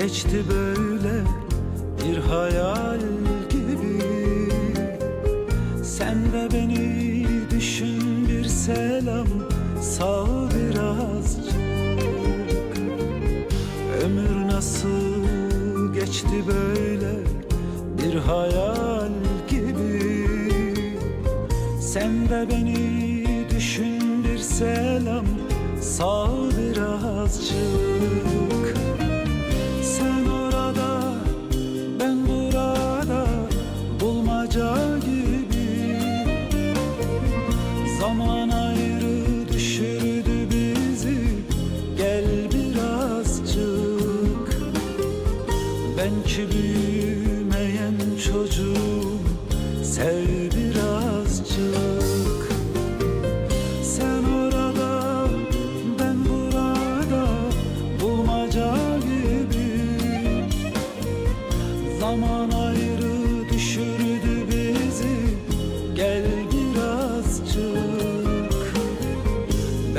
Geçti böyle bir hayal gibi? Sen de beni düşün bir selam Sağ birazcık. Ömür nasıl geçti böyle bir hayal gibi? Sen de beni düşün bir selam Sağ birazcık Sen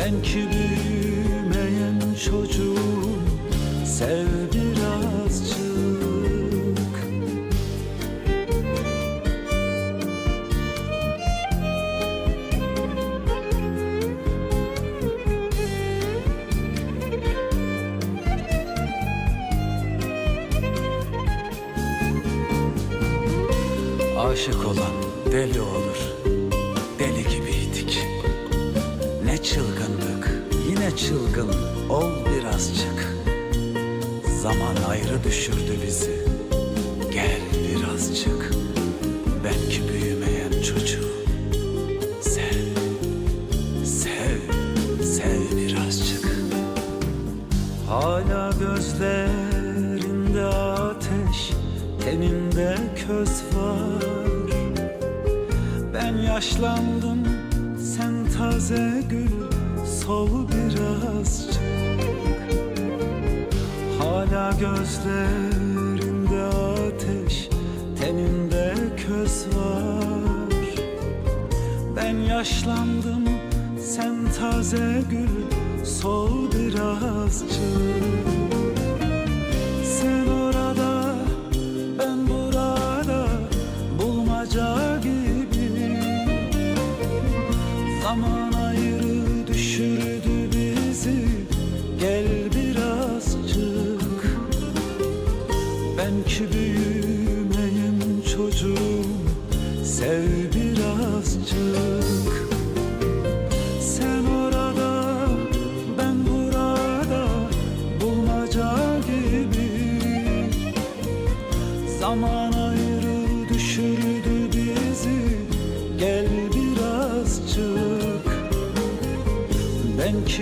Ben ki büyümeyen çocuğum Sev birazcık Aşık olan deli olur Çılgın ol birazcık. Zaman ayrı düşürdü bizi. Gel birazcık. Belki büyümeyen çocuğu. Sev Sev Sev birazcık. Hala gözlerinde ateş Teninde köz var. Ben yaşlandım sen taze gül Sol birazcık. Hala gözlerinde ateş Teninde köz var. Ben yaşlandım sen taze gül Sol birazcık. Sen orada ben burada Bulmaca gibi. Zaman bizi Gel birazcık Ben ki büyümeyen çocuğum Sev birazcık Sen orada ben burada Bulmaca gibi. Zaman ayrı düşürdü bizi Gel birazcık Ben ki